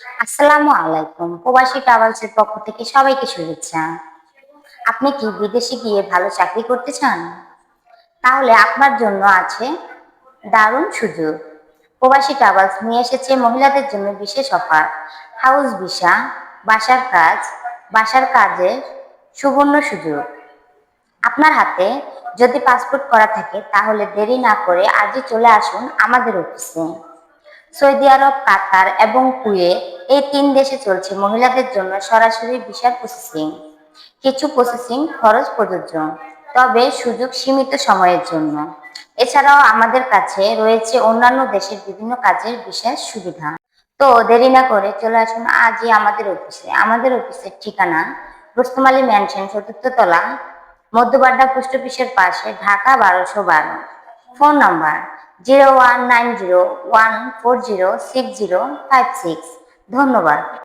আসসালামু আলাইকুম। প্রবাসী ট্রাভেলসের পক্ষ থেকে সবাইকে শুভেচ্ছা। আপনি কি বিদেশে গিয়ে ভালো চাকরি করতে চান? তাহলে আপনার জন্য আছে দারুণ সুযোগ। প্রবাসী ট্রাভেলস নিয়ে এসেছে মহিলাদের জন্য বিশেষ অফার। হাউস ভিসা, বাসার কাজ, বাসার কাজের সুবর্ণ সুযোগ। আপনার হাতে যদি পাসপোর্ট করা থাকে, তাহলে দেরি না করে আজই চলে আসুন আমাদের অফিসে। সৌদি আরব, কাতার এবং কুয়ে এই তিন দেশে চলছে মহিলাদের জন্য সরাসরি ভিসার প্রসেসিং কিছু প্রসেসিং খরচ প্রযোজ্য, তবে সুযোগ সীমিত সময়ের জন্য। এছাড়াও আমাদের কাছে রয়েছে অন্যান্য দেশের বিভিন্ন কাজের বিশেষ সুবিধা। তো দেরি না করে চলে আসুন আজই আমাদের অফিসে আমাদের অফিসের ঠিকানা রুস্তমালী ম্যানশন চতুর্থ তলা, মধ্যবাড্ডা পোস্ট অফিসের পাশে, ঢাকা বারোশো বারো। Phone number zero one nine zero one four zero six zero five six. ধন্যবাদ।